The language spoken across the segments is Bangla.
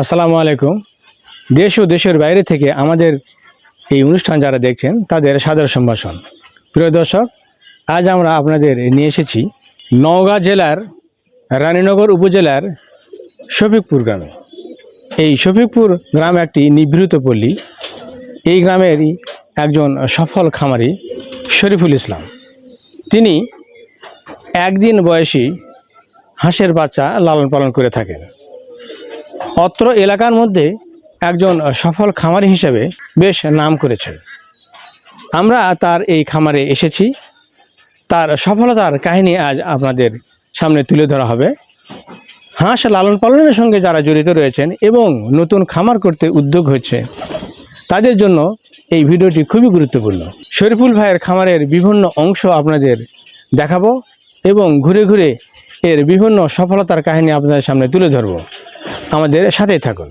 আসসালামু আলাইকুম। দেশ ও দেশের বাইরে থেকে আমাদের এই অনুষ্ঠান যারা দেখছেন, তাদের সাদর সম্ভাষণ। প্রিয় দর্শক, আজ আমরা আপনাদের নিয়ে এসেছি নওগাঁ জেলার রানীনগর উপজেলার শফিকপুর গ্রামে। এই শফিকপুর গ্রাম একটি নিভৃত পল্লী। এই গ্রামেরই একজন সফল খামারি শরীফুল ইসলাম। তিনি একদিন বয়সী হাঁসের বাচ্চা লালন পালন করে থাকেন। অত্র এলাকার মধ্যে একজন সফল খামারি হিসেবে বেশ নাম করেছে। আমরা তার এই খামারে এসেছি। তার সফলতার কাহিনী আজ আপনাদের সামনে তুলে ধরা হবে। হাঁস লালন পালনের সঙ্গে যারা জড়িত রয়েছেন এবং নতুন খামার করতে উদ্যোগ হচ্ছে, তাদের জন্য এই ভিডিওটি খুবই গুরুত্বপূর্ণ। শরীফুল ভাইয়ের খামারের বিভিন্ন অংশ আপনাদের দেখাবো এবং ঘুরে ঘুরে এর বিভিন্ন সফলতার কাহিনী আপনাদের সামনে তুলে ধরব। আমাদের সাথেই থাকুন।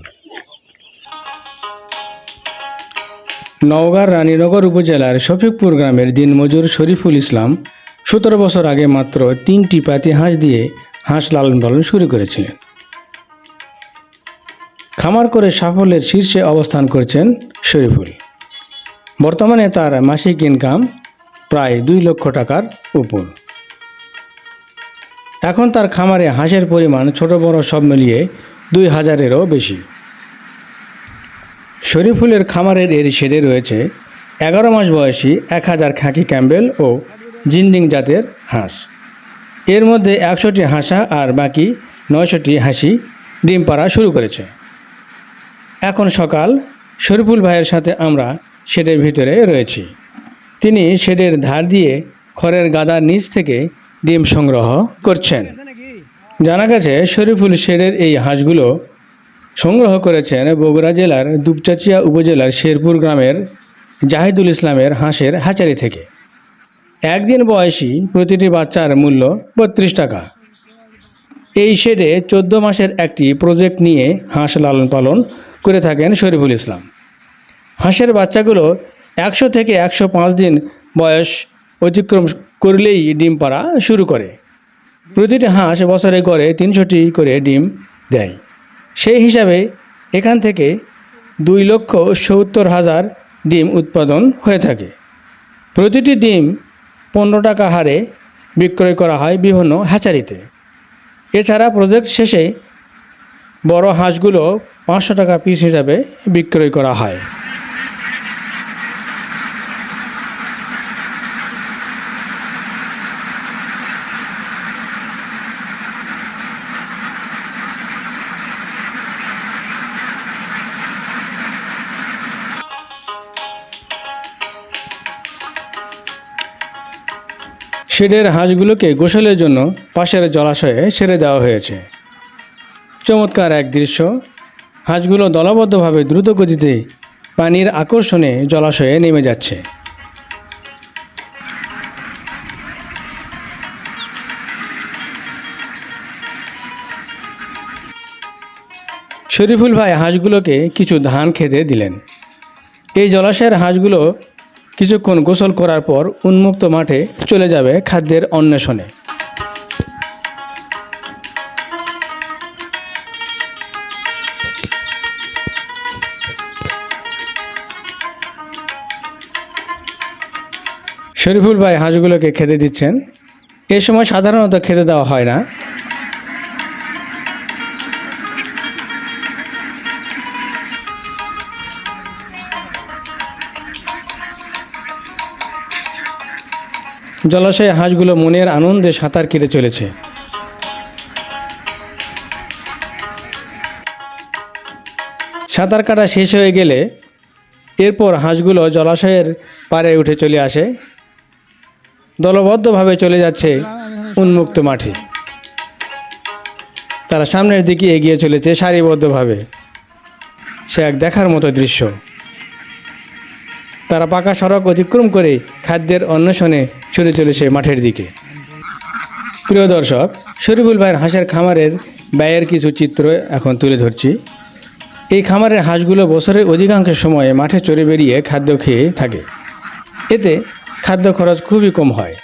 নওগাঁর রানীনগর উপজেলার শফিকপুর গ্রামের দিনমজুর শরীফুল ইসলাম সতেরো বছর আগে মাত্র তিনটি পাতি হাঁস দিয়ে হাঁস লালন পালন শুরু করেছিলেন। খামার করে সাফল্যের শীর্ষে অবস্থান করছেন শরীফুল। বর্তমানে তার মাসিক ইনকাম প্রায় দুই লক্ষ টাকার উপর। এখন তার খামারে হাঁসের পরিমাণ ছোট বড় সব মিলিয়ে দুই হাজারেরও বেশি। শরীফুলের খামারের এর শেডে রয়েছে এগারো মাস বয়সী এক হাজার খাঁকি ক্যাম্বেল ও জিন্ডিং জাতের হাঁস। এর মধ্যে একশোটি হাঁসা আর বাকি নয়শোটি হাসি ডিম পাড়া শুরু করেছে। এখন সকাল, শরীফুল ভাইয়ের সাথে আমরা শেডের ভিতরে রয়েছি। তিনি শেডের ধার দিয়ে খড়ের গাদার নিচ থেকে ডিম সংগ্রহ করছেন। জানা গেছে, শরীফুল শেরের এই হাঁসগুলো সংগ্রহ করেছেন বগুড়া জেলার দুপচাচিয়া উপজেলার শেরপুর গ্রামের জাহিদুল ইসলামের হাঁসের হাঁচারি থেকে। একদিন বয়সী প্রতিটি বাচ্চার মূল্য বত্রিশ টাকা। এই শেডে চোদ্দ মাসের একটি প্রজেক্ট নিয়ে হাঁস লালন পালন করে থাকেন শরীফুল ইসলাম। হাঁসের বাচ্চাগুলো একশো থেকে একশো পাঁচ দিন বয়স অতিক্রম করলেই ডিম পাড়া শুরু করে। প্রতিটি হাঁস বছরে করে তিনশোটি করে ডিম দেয়। সেই হিসাবে এখান থেকে দুই লক্ষ সত্তর হাজার ডিম উৎপাদন হয়ে থাকে। প্রতিটি ডিম পনেরো টাকা হারে বিক্রয় করা হয় বিভিন্ন হ্যাচারিতে। এছাড়া প্রজেক্ট শেষে বড় হাঁসগুলো পাঁচশো টাকা পিস হিসাবে বিক্রয় করা হয়। শেডের হাঁসগুলোকে গোসলের জন্য পাশের জলাশয়ে ছেড়ে দেওয়া হয়েছে। চমৎকার এক দৃশ্য। হাঁসগুলো দলবদ্ধভাবে দ্রুত গতিতে পানির আকর্ষণে জলাশয়ে নেমে যাচ্ছে। শরীফুল ভাই হাঁসগুলোকে কিছু ধান খেতে দিলেন। এই জলাশয়ের হাঁসগুলো কিছুক্ষণ গোসল করার পর উন্মুক্ত মাঠে চলে যাবে খাদ্যের অন্বেষণে। শরীফুল ভাই হাঁসগুলোকে খেতে দিচ্ছেন। এ সময় সাধারণত খেতে দেওয়া হয় না। জলাশয়ে হাঁসগুলো মনের আনন্দে সাঁতার কেটে চলেছে। সাঁতার কাটা শেষ হয়ে গেলে এরপর হাঁসগুলো জলাশয়ের পাড়ে উঠে চলে আসে। দলবদ্ধভাবে চলে যাচ্ছে উন্মুক্ত মাঠে। তারা সামনের দিকে এগিয়ে চলেছে সারিবদ্ধভাবে। সে এক দেখার মতো দৃশ্য। তারা পাকা সড়ক অতিক্রম করে খাদ্যের অন্বেষণে ছুটে চলেছে মাঠের দিকে। প্রিয় দর্শক, শরীফুল ভাইয়ের হাঁসের খামারের ব্যয়ের কিছু চিত্র এখন তুলে ধরছি। এই খামারের হাঁসগুলো বছরের অধিকাংশ সময়ে মাঠে চড়ে বেরিয়ে খাদ্য খেয়ে থাকে। এতে খাদ্য খরচ খুবই কম হয়,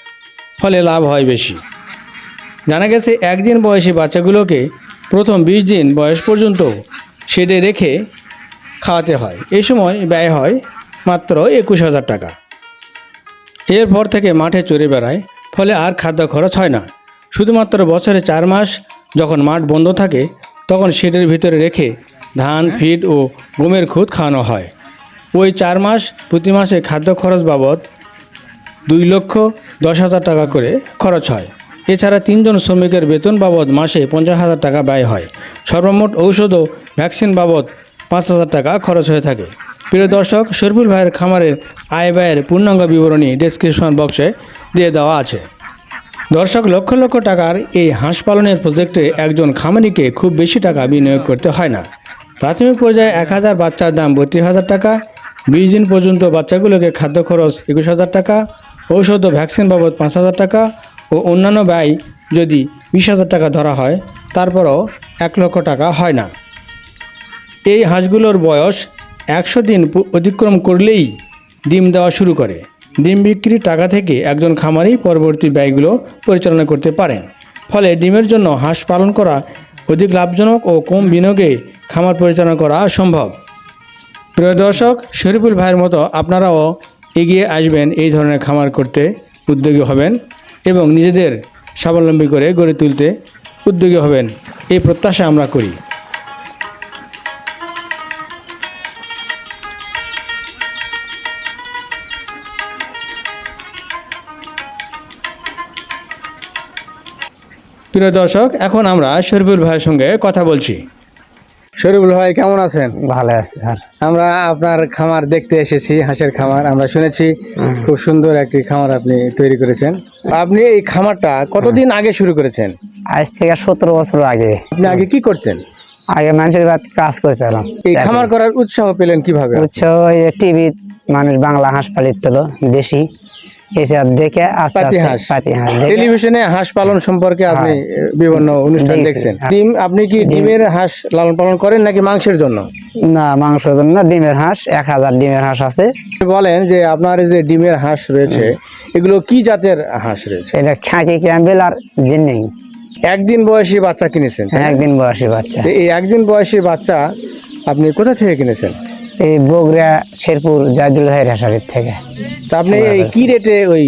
ফলে লাভ হয় বেশি। জানা গেছে, একদিন বয়সী বাচ্চাগুলোকে প্রথম বিশ দিন বয়স পর্যন্ত শেডে রেখে খাওয়াতে হয়। এই সময় ব্যয় হয় মাত্র একুশ হাজার টাকা। এরপর থেকে মাঠে চড়ে বেড়ায়, ফলে আর খাদ্য খরচ হয় না। শুধুমাত্র বছরে চার মাস যখন মাঠ বন্ধ থাকে, তখন শেডের ভিতরে রেখে ধান, ফিড ও গমের খুদ খাওয়ানো হয়। ওই চার মাস প্রতি মাসে খাদ্য খরচ বাবদ দুই লক্ষ দশ হাজার টাকা করে খরচ হয়। এছাড়া তিনজন শ্রমিকের বেতন বাবদ মাসে পঞ্চাশ হাজার টাকা ব্যয় হয়। সর্বমোট ঔষধ ও ভ্যাকসিন বাবদ পাঁচ হাজার টাকা খরচ হয়ে থাকে। প্রিয় দর্শক, শরফুল ভাইয়ের খামারের আয় ব্যয়ের পূর্ণাঙ্গ বিবরণী ডেসক্রিপশন বক্সে দিয়ে দেওয়া আছে। দর্শক, লক্ষ লক্ষ টাকার এই হাঁস পালনের প্রজেক্টে একজন খামারিকে খুব বেশি টাকা বিনিয়োগ করতে হয় না। প্রাথমিক পর্যায়ে এক হাজার বাচ্চার দাম বত্রিশ হাজার টাকা, বিশ দিন পর্যন্ত বাচ্চাগুলোকে খাদ্য খরচ একুশ হাজার টাকা, ঔষধ ও ভ্যাকসিন বাবদ পাঁচ হাজার টাকা ও অন্যান্য ব্যয় যদি বিশ হাজার টাকা ধরা হয়, তারপরও এক লক্ষ টাকা হয় না। এই হাঁসগুলোর বয়স একশো দিন অতিক্রম করলেই ডিম দেওয়া শুরু করে। ডিম বিক্রির টাকা থেকে একজন খামারি পরবর্তী ব্যয়গুলো পরিচালনা করতে পারেন। ফলে ডিমের জন্য হাঁস পালন করা অধিক লাভজনক ও কম বিনিয়োগে খামার পরিচালনা করা সম্ভব। প্রিয় দর্শক, শরীফুল ভাইয়ের মতো আপনারাও এগিয়ে আসবেন এই ধরনের খামার করতে উদ্যোগী হবেন এবং নিজেদের স্বাবলম্বী করে গড়ে তুলতে উদ্যোগী হবেন। এই প্রত্যাশা আমরা করি। প্রিয় দর্শক এখন আমরা শরীফুল ভাইয়ের সঙ্গে কথা বলছি। শরীফুল ভাই কেমন আছেন? ভালো আছে স্যার আমরা আপনার খামার দেখতে এসেছি হাঁসের খামার। আমরা শুনেছি খুব সুন্দর একটি খামার আপনি তৈরি করেছেন। আপনি এই খামারটা কতদিন আগে শুরু করেছেন? আজ থেকে সতেরো বছর আগে। আপনি আগে কি করতেন? আগে মানুষের বাদ কাজ করতাম। এই খামার করার উৎসাহ পেলেন কীভাবে উচ্চ টিভি মানুষ বাংলা হাঁস পালিত দেশি। এসব দেখে আস্তে আস্তে পাতি হাঁস টেলিভিশনে হাঁস পালন সম্পর্কে আপনি বিভিন্ন অনুষ্ঠান দেখছেন। হ্যাঁ। ডিম আপনি কি ডিমের হাঁস লালন পালন করেন নাকি মাংসের জন্য? না মাংসের জন্য ডিমের হাঁস এক হাজার ডিমের হাঁস আছে। বলেন যে আপনার যে ডিমের হাঁস রয়েছে এগুলো কি জাতের হাঁস রয়েছে? এটা খাঁকি ক্যাম্বেল আর জিনিং। একদিন বয়সী বাচ্চা কিনেছেন একদিন বয়সী বাচ্চা। এই একদিন বয়সী বাচ্চা আপনি কোথা থেকে কিনেছেন? এই বগুড়া শেরপুর জাইদুল ভাইয়ের হাঁসারির থেকে। তা আপনি এই কি রেটে ওই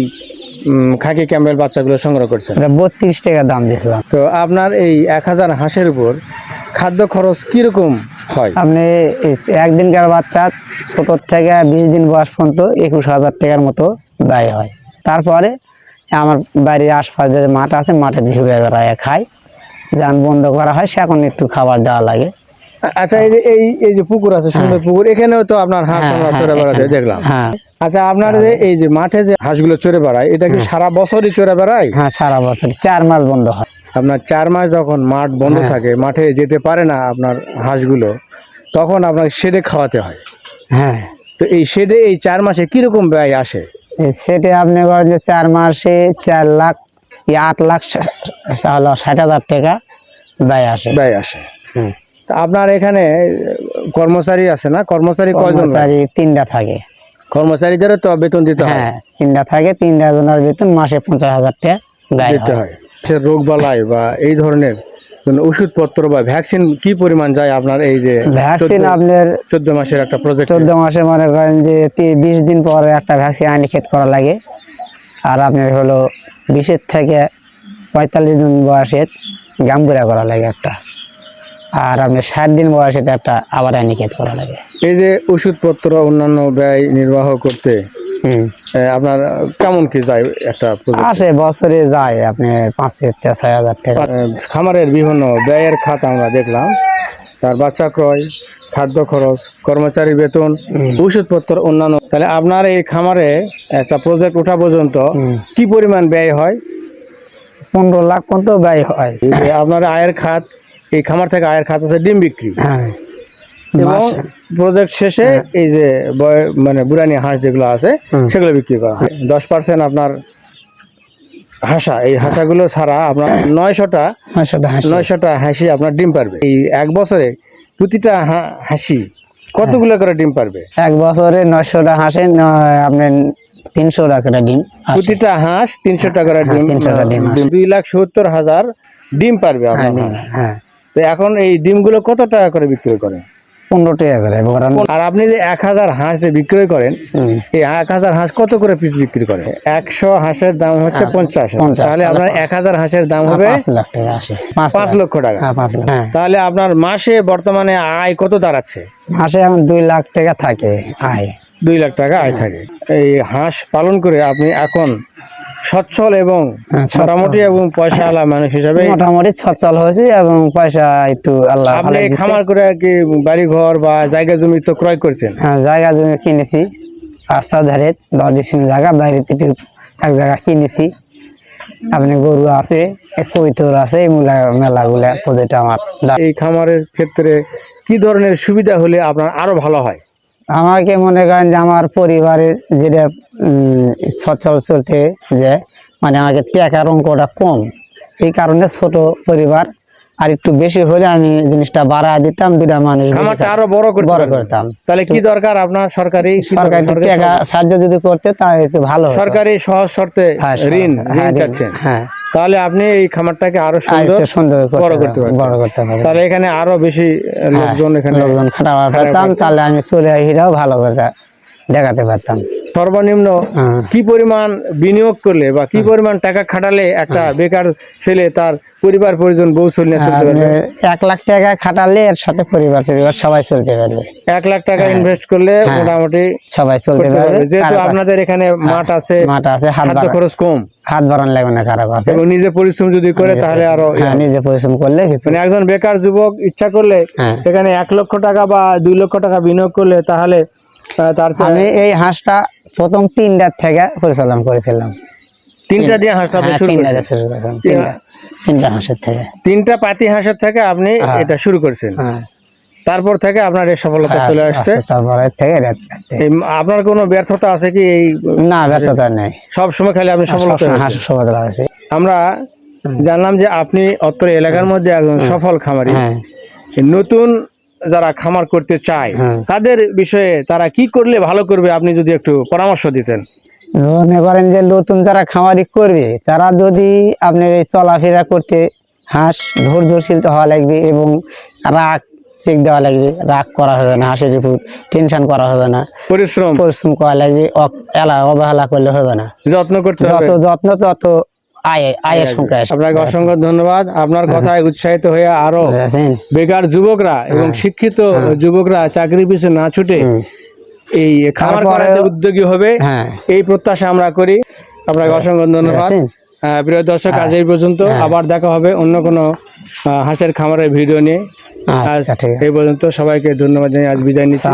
খাকি ক্যাম্বেল বাচ্চাগুলো সংগ্রহ করছেন? বত্রিশ টাকা দাম দিয়েছিলাম। তো আপনার এই এক হাজার হাঁসের উপর খাদ্য খরচ কীরকম হয়? আপনি একদিনকার বাচ্চা ছোটোর থেকে বিশ দিন বয়স পর্যন্ত একুশ হাজার টাকার মতো ব্যয় হয়। তারপরে আমার বাড়ির আশপাশে যে মাঠ আছে মাঠে ঘুরে বেড়ায় খায়। যান বন্ধ করা হয় সে এখন একটু খাবার দেওয়া লাগে। আচ্ছা এই যে এই এই যে পুকুর আছে সুন্দর পুকুর এখানেও তো আপনার হাঁস হ্যাঁ, আমরা হ্যাঁ, চড়ে বেড়াতে দেখলাম। হ্যাঁ। আচ্ছা আপনার যে এই যে মাঠে যে হাঁসগুলো চড়ে বেড়ায় এটা কি সারা বছরই চড়ে বেড়ায়? হ্যাঁ সারা বছর চার মাস বন্ধ হয়। আপনার চার মাস যখন মাঠ বন্ধ হ্যাঁ। থাকে মাঠে যেতে পারে না আপনার হাঁসগুলো তখন আপনার শেডে খাওয়াতে হয়। হ্যাঁ। তো এই শেডে এই চার মাসে কীরকম ব্যয় আসে? সেটে আপনি বলেন যে চার মাসে চার লাখ আট লাখ ষাট হাজার টাকা ব্যয় আসে। ব্যয় আসে। হুম। তা আপনার এখানে কর্মচারী আছে না? কর্মচারী কয়জন? কর্মচারী তিনটা থাকে। কর্মচারীদেরও তো বেতন দিতে হয়। হ্যাঁ তিনটা থাকে তিনটা জনের বেতন মাসে পঞ্চাশ হাজার টাকা দিতে হয়। সে রোগ বালাই বা এই ধরনের ওষুধপত্র বা ভ্যাকসিন কি পরিমাণ যায় আপনার এই যে ভ্যাকসিন আপনার চোদ্দ মাসের একটা প্রজেক্ট চোদ্দ মাসে মনে করেন যে বিশ দিন পরে একটা ভ্যাকসিন আনি খেত করা লাগে। আর আপনার হলো বিশের থেকে পঁয়তাল্লিশ দিন বয়সের গাম্বুরা করা লাগে একটা। আর আপনার ষাট দিন বয়সেতে একটা আবার আনি খেত করা লাগে। এই যে ওষুধপত্র অন্যান্য ব্যয় নির্বাহ করতে আপনার কেমন কি যায় একটা আসে বছরে যায় আপনার পাঁচ থেকে ছয় হাজার টাকা। খামারের বিভিন্ন ব্যয়ের খাত আমরা দেখলাম। তার বাচ্চা ক্রয় খাদ্য খরচ কর্মচারীর বেতন ওষুধপত্র অন্যান্য। তাহলে আপনার এই খামারে একটা প্রজেক্ট ওঠা পর্যন্ত কি পরিমাণ ব্যয় হয়? পনেরো লাখ পর্যন্ত ব্যয় হয়। আপনার আয়ের খাত এই খামার থেকে আয়ের খাত আছে ডিম বিক্রি। হ্যাঁ। এবং প্রজেক্ট শেষে এই যে বয়- মানে বুড়ানি হাঁস যেগুলো আছে সেগুলো বিক্রি করা হয়। দশ পার্সেন্ট আপনার হাসা। এই হাঁসাগুলো ছাড়া আপনার নয়শোটা নয়শোটা হাসি। আপনার ডিম পারবে। এই এক বছরে প্রতিটা হাসি কতগুলো করে ডিম পারবে? এক বছরে নয়শোটা হাসে আপনার তিনশো টাকা ডিম প্রতিটা হাঁস তিনশো টাকার হ্যাঁ, ডিম 300 টা ডিম দুই লাখ সত্তর হাজার ডিম পারবে হ্যাঁ, আপনার হ্যাঁ। তো এখন এই ডিমগুলো কত টাকা করে বিক্রি করেন? পনেরো টাকা করে আর আপনি যে এক হাজার হাঁস যে বিক্রয় করেন এই এক হাজার হাঁস কত করে পিস বিক্রি করে? একশো হাঁসের দাম হচ্ছে পঞ্চাশ। হ্যাঁ, পঞ্চাশ। তাহলে আপনার এক হাজার হাঁসের দাম হবে পাঁচ লক্ষ টাকা। হ্যাঁ হ্যাঁ। তাহলে আপনার মাসে বর্তমানে আয় কত দাঁড়াচ্ছে? মাসে এখন দুই লাখ টাকা থাকে আয়। দুই লাখ টাকা আয় থাকে। এই হাঁস পালন করে আপনি এখন সচ্ছল এবং হ্যাঁ, মোটামুটি এবং পয়সাওয়ালা মানুষ হিসাবে মোটামুটি সচ্ছল হয়েছে এবং পয়সা একটু আল্লাহ আপনি খামার করে কি বাড়ি ঘর বা জায়গা জমি তো ক্রয় করছেন? হ্যাঁ জায়গা জমি কিনেছি রাস্তা ধারে দশ ডিসিম জায়গা বাইরে থেকে এক জায়গা কিনেছি। আপনি গরু আছে কৈতর আছে এই মেলা মেলাগুলা প্রজেক্ট আমার। এই খামারের ক্ষেত্রে কি ধরনের সুবিধা হলে আপনার আরও ভালো হয়? আমাকে মনে করেন যে আমার পরিবারের যেটা উম, সচ্ছল চলতে যে মানে আমাকে টাকার অঙ্কটা কম। এই কারণে ছোট পরিবার আর একটু বেশি হলে আমি জিনিসটা বাড়া দিতাম দুটা মানুষ আরও বড় করতে বড় করতাম। তাহলে কি দরকার আপনার সরকারি সরকার টাকা সাহায্য যদি করতে তাহলে একটু ভালো সরকারি সহজ শর্তে হ্যাঁ, ঋণ হ্যাঁ, হ্যাঁ তাহলে আপনি এই খামারটাকে আরও সুন্দর সুন্দর বড় করতে পারবেন। বড় করতে পারবেন তাহলে এখানে আরও বেশি লোকজন এখানে লোকজন খাটাবার পারতাম তাহলে আমি চলে আসিরাও ভালো করে দেখাতে পারতাম। সর্বনিম্ন হ্যাঁ। কি পরিমাণ বিনিয়োগ করলে বা কি পরিমাণ টাকা খাটালে একটা বেকার ছেলে তার পরিবার পরিজন বউ চলে চলতে পারবে? এক লাখ টাকা খাটালে এর সাথে পরিবার পরিবার সবাই চলতে পারবে। এক লাখ টাকা ইনভেস্ট করলে মোটামুটি সবাই চলতে পারবে। যেহেতু আপনাদের এখানে মাঠ আছে মাঠ আছে হাত খরচ কম। হাত বাড়ান লাগবে না কারও কাছে। এবং নিজে পরিশ্রম যদি করে তাহলে আরও হ্যাঁ নিজে পরিশ্রম করলে মানে একজন বেকার যুবক ইচ্ছা করলে হ্যাঁ। এখানে এক লক্ষ টাকা বা দুই লক্ষ টাকা বিনিয়োগ করলে তাহলে তার আমি এই হাঁসটা প্রথম তিনটার থেকে পরিচালনা করেছিলাম। তিনটা দিয়ে হাঁসটা আপনি হ্যাঁ, শুরু তিনটা শুরু করেছিলাম। তিনটা তিনটা হাঁসের থেকে। তিনটা পাতি হাঁসের থেকে আপনি এটা শুরু করছেন। হ্যাঁ। তারপর থেকে আপনার এই সফলতা চলে আসছে। তারপর থেকে আপনার কোনো ব্যর্থতা আছে কি? এই না ব্যর্থতা নেই। সব সময় খালি আপনি সফলতা সবসময় হাঁস সফলতা আছে। আমরা জানলাম যে আপনি অত্র এলাকার মধ্যে একজন সফল খামারি। হ্যাঁ। নতুন যারা খামার করতে চায় হ্যাঁ। তাদের বিষয়ে তারা কি করলে ভালো করবে আপনি যদি একটু পরামর্শ দিতেন? মনে করেন যে নতুন যারা খামারি করবে তারা যদি আপনার এই চলাফেরা করতে হাঁস ধৈর্যশীল হওয়া লাগবে এবং রাগ চেক দেওয়া লাগবে রাগ করা হবে না হাঁসের উপর টেনশন করা হবে না পরিশ্রম। পরিশ্রম করা লাগবে অবহেলা করলে হবে না। যত্ন করতে হবে। যত যত্ন তত আয়ের সংখ্যা আপনাকে অসংখ্য ধন্যবাদ। আপনার কথায় উৎসাহিত হয়ে আরও বেকার যুবকরা এবং শিক্ষিত যুবকরা চাকরি পিছনে না ছুটে এই খামার করাতে উদ্যোগী হবে হ্যাঁ। এই প্রত্যাশা আমরা করি। আপনাকে অসংখ্য ধন্যবাদ। প্রিয় দর্শক আজ এই পর্যন্ত। আবার দেখা হবে অন্য কোনো হাঁসের খামারের ভিডিও নিয়ে। আজ আচ্ছা আছে। এই পর্যন্ত সবাইকে ধন্যবাদ জানিয়ে আজ বিদায় নিচ্ছি।